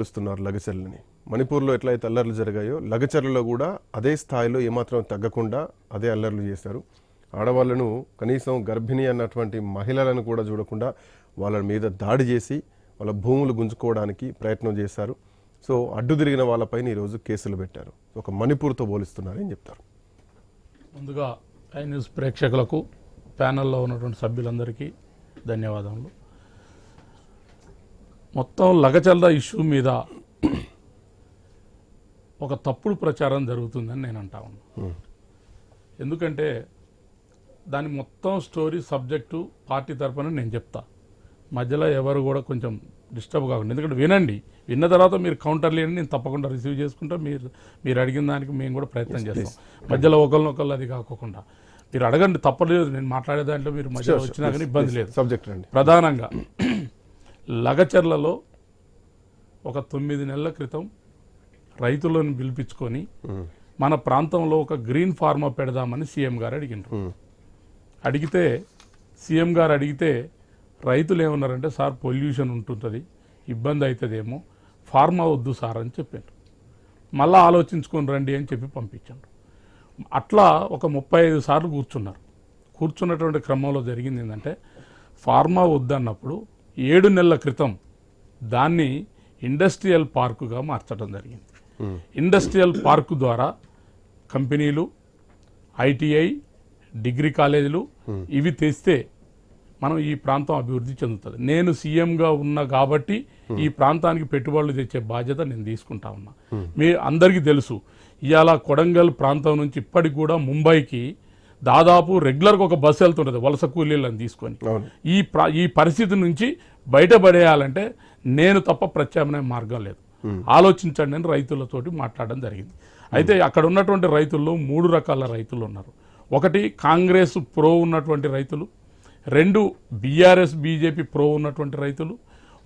చూస్తున్నారు లగచర్లని. మణిపూర్లో ఎట్లయితే అల్లర్లు జరిగాయో లగచర్లలో కూడా అదే స్థాయిలో ఏమాత్రం తగ్గకుండా అదే అల్లర్లు చేశారు. ఆడవాళ్ళను కనీసం గర్భిణి అన్నటువంటి మహిళలను కూడా చూడకుండా వాళ్ళ మీద దాడి చేసి వాళ్ళ భూములు గుంజుకోవడానికి ప్రయత్నం చేశారు. సో అడ్డు తిరిగిన వాళ్ళపైన ఈరోజు కేసులు పెట్టారు. ఒక మణిపూర్తో పోలిస్తున్నారని చెప్తారు. ముందుగా ఐ న్యూస్ ప్రేక్షకులకు ప్యానెల్లో ఉన్నటువంటి సభ్యులందరికీ ధన్యవాదములు. మొత్తం లగచల్ల ఇష్యూ మీద ఒక తప్పుడు ప్రచారం జరుగుతుందని నేను అంటా ఎందుకంటే దాని మొత్తం స్టోరీ సబ్జెక్టు పార్టీ తరపున నేను చెప్తా. మధ్యలో ఎవరు కూడా కొంచెం డిస్టర్బ్ కాకుండా ఎందుకంటే వినండి విన్న తర్వాత మీరు కౌంటర్ లేని నేను తప్పకుండా రిసీవ్ చేసుకుంటా. మీరు మీరు అడిగిన దానికి మేము కూడా ప్రయత్నం చేస్తాం. మధ్యలో ఒకరినొకళ్ళు అది కాకోకుండా. మీరు అడగండి తప్పలేదు నేను మాట్లాడే దాంట్లో మీరు మధ్యలో వచ్చినా కానీ ఇబ్బంది లేదు. సబ్జెక్ట్ రండి. ప్రధానంగా లగచర్లలో ఒక తొమ్మిది నెలల క్రితం రైతులను పిలిపించుకొని మన ప్రాంతంలో ఒక గ్రీన్ ఫార్మా పెడదామని సీఎం గారు అడిగినారు అడిగితే సీఎం గారు అడిగితే రైతులు ఏమన్నారంటే సార్ పొల్యూషన్ ఉంటుంటుంది ఇబ్బంది అవుతుందేమో ఫార్మా వద్దు సార్ అని చెప్పారు మళ్ళీ ఆలోచించుకొని రండి అని చెప్పి పంపించారు. అట్లా ఒక ముప్పై ఐదు సార్లు కూర్చున్నారు. కూర్చున్నటువంటి క్రమంలో జరిగింది ఏంటంటే ఫార్మా వద్దన్నప్పుడు ఏడు నెలల క్రితం దాన్ని ఇండస్ట్రియల్ పార్కుగా మార్చడం జరిగింది. ఇండస్ట్రియల్ పార్కు ద్వారా కంపెనీలు ఐటీఐ డిగ్రీ కాలేజీలు ఇవి తెస్తే మనం ఈ ప్రాంతం అభివృద్ధి చెందుతుంది. నేను సీఎంగా ఉన్నా కాబట్టి ఈ ప్రాంతానికి పెట్టుబడులు తెచ్చే బాధ్యత నేను తీసుకుంటా ఉన్నా. మీ అందరికీ తెలుసు ఇవాళ కొడంగల్ ప్రాంతం నుంచి ఇప్పటికి కూడా ముంబైకి దాదాపు రెగ్యులర్గా ఒక బస్సు వెళ్తుంటుంది వలస కూలీలను తీసుకొని. ఈ ప్ర ఈ పరిస్థితి నుంచి బయటపడేయాలంటే నేను తప్ప ప్రత్యామ్నాయ మార్గం లేదు. ఆలోచించండి అని రైతులతోటి మాట్లాడడం జరిగింది. అయితే అక్కడ ఉన్నటువంటి రైతుల్లో మూడు రకాల రైతులు ఉన్నారు. ఒకటి కాంగ్రెస్ ప్రో ఉన్నటువంటి రైతులు రెండు బీఆర్ఎస్ బీజేపీ ప్రో ఉన్నటువంటి రైతులు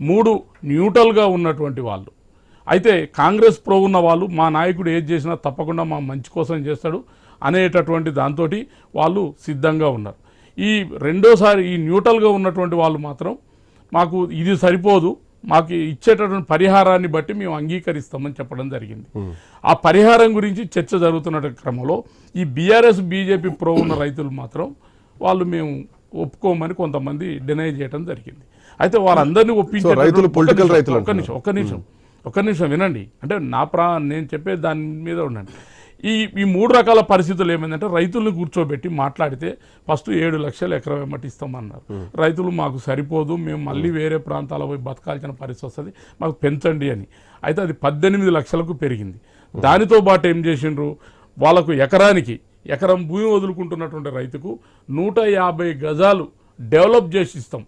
మూడు న్యూట్రల్గా ఉన్నటువంటి వాళ్ళు. అయితే కాంగ్రెస్ ప్రో ఉన్న వాళ్ళు మా నాయకుడు ఏది చేసినా తప్పకుండా మా మంచి కోసం చేస్తాడు అనేటటువంటి దాంతో వాళ్ళు సిద్ధంగా ఉన్నారు. ఈ రెండోసారి ఈ న్యూట్రల్గా ఉన్నటువంటి వాళ్ళు మాత్రం మాకు ఇది సరిపోదు మాకు ఇచ్చేటటువంటి పరిహారాన్ని బట్టి మేము అంగీకరిస్తామని చెప్పడం జరిగింది. ఆ పరిహారం గురించి చర్చ జరుగుతున్న క్రమంలో ఈ బీఆర్ఎస్ బీజేపీ ప్రో ఉన్న రైతులు మాత్రం వాళ్ళు మేము ఒప్పుకోమని కొంతమంది డినై చేయడం జరిగింది. అయితే వాళ్ళందరినీ ఒప్పించే రైతులు political రైతులు ఒక్క నిమిషం ఒక్క నిమిషం ఒక్క నిమిషం వినండి. అంటే నా ప్రా నేను చెప్పే దాని మీద ఉండండి. ఈ ఈ మూడు రకాల పరిస్థితులు ఏమైందంటే రైతుల్ని కూర్చోబెట్టి మాట్లాడితే ఫస్ట్ ఏడు లక్షలు ఎకరం వెంబటి ఇస్తామన్నారు. రైతులు మాకు సరిపోదు మేము మళ్ళీ వేరే ప్రాంతాల పోయి బతకాల్సిన పరిస్థితి వస్తుంది మాకు పెంచండి అని. అయితే అది పద్దెనిమిది లక్షలకు పెరిగింది. దానితో పాటు ఏం చేసిండ్రు? వాళ్ళకు ఎకరానికి ఎకరం భూమి వదులుకుంటున్నటువంటి రైతుకు నూట యాభై గజాలు డెవలప్ చేసి ఇస్తాం.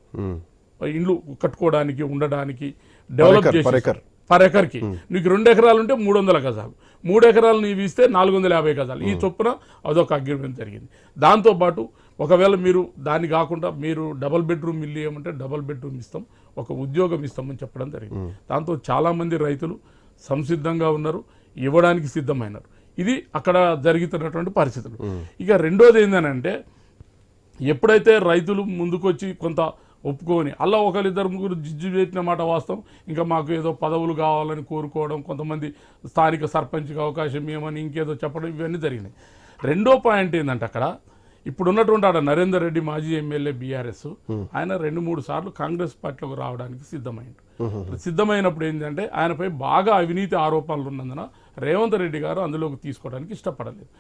ఇండ్లు కట్టుకోవడానికి ఉండడానికి డెవలప్ చేసి పర్ ఎకర్. పర్ ఎకర్కి. నీకు రెండు ఎకరాలు ఉంటే మూడు వందల గజాలు. మూడు ఎకరాలు నీవు ఇస్తే నాలుగు వందల యాభై గజాలు. ఈ చొప్పున అదొక అగ్రిమెంట్ జరిగింది. దాంతోపాటు ఒకవేళ మీరు దాన్ని కాకుండా మీరు డబల్ బెడ్రూమ్ ఇల్లు ఇవ్వమంటే డబల్ బెడ్రూమ్ ఇస్తాం ఒక ఉద్యోగం ఇస్తామని చెప్పడం జరిగింది. దాంతో చాలామంది రైతులు సంసిద్ధంగా ఉన్నారు ఇవ్వడానికి సిద్ధమైనారు. ఇది అక్కడ జరుగుతున్నటువంటి పరిస్థితులు. ఇక రెండోది ఏంటంటే ఎప్పుడైతే రైతులు ముందుకొచ్చి కొంత ఒప్పుకొని. అలా ఒకరిద్దరు ముగ్గురు జిజ్జు పెట్టిన మాట వాస్తవం. ఇంకా మాకు ఏదో పదవులు కావాలని కోరుకోవడం కొంతమంది స్థానిక సర్పంచ్కి అవకాశం ఇవ్వమని ఇంకేదో చెప్పడం ఇవన్నీ జరిగినాయి. రెండో పాయింట్ ఏంటంటే అక్కడ ఇప్పుడు ఉన్నటువంటి ఆడ నరేందర్ రెడ్డి మాజీ ఎమ్మెల్యే బీఆర్ఎస్ ఆయన రెండు మూడు సార్లు కాంగ్రెస్ పార్టీలోకి రావడానికి సిద్ధమైండు. సిద్ధమైనప్పుడు ఏంటంటే ఆయనపై బాగా అవినీతి ఆరోపణలు ఉన్నందున రేవంత్ రెడ్డి గారు అందులోకి తీసుకోవడానికి ఇష్టపడలేదు.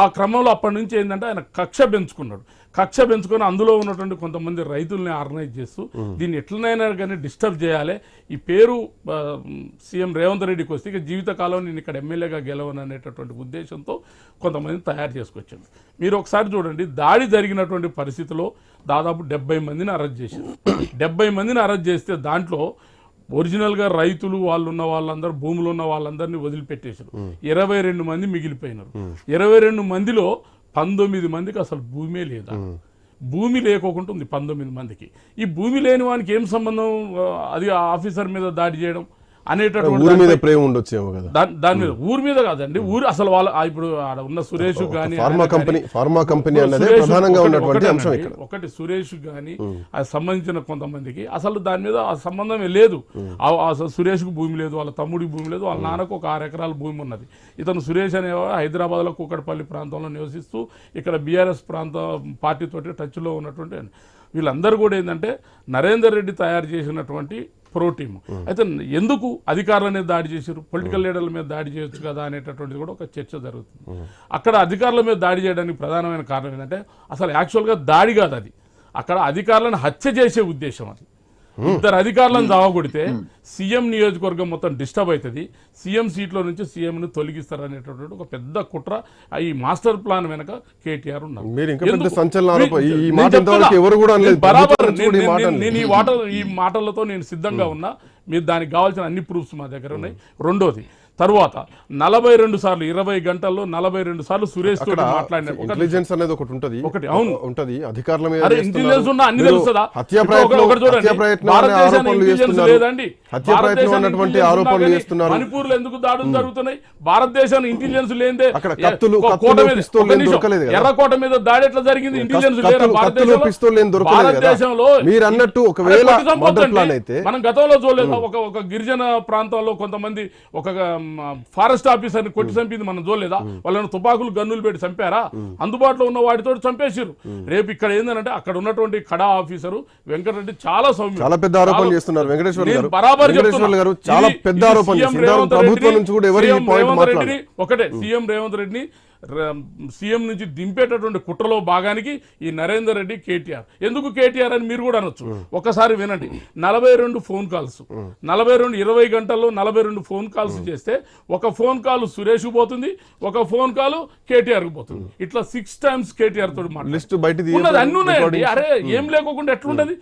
ఆ క్రమంలో అప్పటి నుంచి ఏంటంటే ఆయన కక్ష పెంచుకున్నాడు. కక్ష పెంచుకొని అందులో ఉన్నటువంటి కొంతమంది రైతుల్ని ఆర్గనైజ్ చేస్తూ దీన్ని ఎట్లనైనా కానీ డిస్టర్బ్ చేయాలి. ఈ పేరు సీఎం రేవంత్ రెడ్డికి వస్తే ఇక జీవితకాలం నేను ఇక్కడ ఎమ్మెల్యేగా గెలవను అనేటటువంటి ఉద్దేశంతో కొంతమంది తయారు చేసుకొచ్చాడు మీరు ఒకసారి చూడండి దాడి జరిగినటువంటి పరిస్థితిలో దాదాపు డెబ్బై మందిని అరెస్ట్ చేశారు. డెబ్బై మందిని అరెస్ట్ చేస్తే దాంట్లో ఒరిజినల్గా రైతులు వాళ్ళు ఉన్న వాళ్ళందరూ భూములు ఉన్న వాళ్ళందరినీ వదిలిపెట్టేశారు. ఇరవై రెండు మంది మిగిలిపోయినారు. ఇరవై రెండు మందిలో పంతొమ్మిది మందికి అసలు భూమే లేదా? భూమి లేకోకుండా ఉంది పంతొమ్మిది మందికి. ఈ భూమి లేని వానికి ఏం సంబంధం? అది ఆ ఆఫీసర్ మీద దాడి చేయడం అనేటటువంటి ఊరి మీద ప్రేమ ఉండొచ్చేమో కదా. దాని మీద ఊరి మీద కాదండి. ఊరు అసలు వాళ్ళ ఇప్పుడు ఆడ ఉన్న సురేష్ కానీ pharma company pharma company Suresh ప్రధానంగా ఒకటి- ఉన్నటువంటి. అంశం ఇక్కడ. ఒకటి సురేష్ గాని అది సంబంధించిన కొంతమందికి అసలు దాని మీద ఆ సంబంధమే లేదు. సురేష్కు భూమి లేదు వాళ్ళ తమ్ముడికి భూమి లేదు వాళ్ళ నాన్నకు ఒక ఆరు ఎకరాల భూమి ఉన్నది. ఇతను సురేష్ అనేవాడు హైదరాబాద్లో కూకట్పల్లి ప్రాంతంలో నివసిస్తూ ఇక్కడ బీఆర్ఎస్ ప్రాంత పార్టీతోటి టచ్లో ఉన్నటువంటి. వీళ్ళందరూ కూడా ఏంటంటే నరేందర్ రెడ్డి తయారు చేసినటువంటి ప్రో టీమ్ అయితే ఎందుకు అధికారుల మీద దాడి చేశారు? పొలిటికల్ లీడర్ల మీద దాడి చేయొచ్చు కదా అనేటటువంటిది కూడా ఒక చర్చ జరుగుతుంది. అక్కడ అధికారుల మీద దాడి చేయడానికి ప్రధానమైన కారణం ఏంటంటే అసలు యాక్చువల్గా దాడి కాదు అది. అక్కడ అధికారులను హత్య చేసే ఉద్దేశం అది. ఇద్దరు అధికారులను దావగొడితే సీఎం నియోజకవర్గం మొత్తం డిస్టర్బ్ అవుతుంది. సీఎం సీట్లో నుంచి సీఎంను తొలగిస్తారు అనేటటువంటి ఒక పెద్ద కుట్ర ఈ మాస్టర్ ప్లాన్ వెనక కేటీఆర్ ఉన్నారు. నేను బరాబర్ ఈ నేను- మాటలు ఈ మాటలతో నేను సిద్ధంగా ఉన్నా. మీరు దానికి కావాల్సిన అన్ని ప్రూఫ్స్ మా దగ్గర ఉన్నాయి. రెండోది తర్వాత నలభై రెండు సార్లు ఇరవై గంటల్లో నలభై రెండు సార్లు సురేష్ తోటి మాట్లాడిన ఇంటెలిజెన్స్ అనేది ఒకటి ఉంటది. ఒకటి, అవును. ఉంటది. అధికారుల మీద. ఇంటెలిజెన్స్ ఉన్నా అన్ని తెలుస్తుందా? హత్యా ప్రయత్నం ఆరోపణలు చేస్తున్నారు. లేదండి. హత్యా ప్రయత్నం భారతదేశానికి అన్నటువంటి ఇంటెలిజెన్స్ ఆరోపణలు ఉన్నా కానీ చేస్తున్నారు. మణిపూర్లో ఎందుకు దాడులు జరుగుతున్నాయి? భారతదేశానికి ఇంటెలిజెన్స్ లేదే అక్కడ కత్తులు- కోట మీద-? ఎర్రకోట మీద దాడి ఎట్లా జరిగింది? ఇంటెలిజెన్స్ కత్తులు, భారతదేశంలో? మీరు అన్నట్టు ఒకవేళ మనం గతంలో చూడలేదు. ఒక ఒక గిరిజన ప్రాంతాల్లో కొంతమంది ఒక ఫారెస్ట్ ఆఫీసర్ని కొట్టి చంపింది మనం చూడలేదా? వాళ్ళని తుపాకులు గన్నులు పెట్టి చంపారా? అందుబాటులో ఉన్న వాటితో చంపేసిరు రేపు ఇక్కడ ఏంటంటే అక్కడ ఉన్నటువంటి కడా ఆఫీసరు వెంకటరెడ్డి చాలా సౌమ్యం చాలా పెద్ద ఆరోపణలు చాలా- చేస్తున్నారు వెంకటేశ్వర నేను గారు. బరాబర్. గారు చాలా పెద్ద ప్రభుత్వం నుంచి కూడా ఎవరు ఒకటే సీఎం రేవంత్ రెడ్డిని సీఎం నుంచి దింపేటటువంటి కుట్రలో భాగానికి ఈ నరేందర్ రెడ్డి కేటీఆర్. ఎందుకు కేటీఆర్ అని మీరు కూడా అనొచ్చు. ఒకసారి వినండి. నలభై రెండు ఫోన్ కాల్స్. నలభై రెండు ఇరవై గంటల్లో నలభై రెండు ఫోన్ కాల్స్ చేస్తే ఒక ఫోన్ కాల్ సురేష్ పోతుంది ఒక ఫోన్ కాల్ కేటీఆర్ పోతుంది. ఇట్లా సిక్స్ టైమ్స్ కేటీఆర్ తోటి లిస్ట్ బయట ఉన్నది అన్ని ఉన్నాయండి అరే ఏం లేకోకుండా ఎట్లుంటది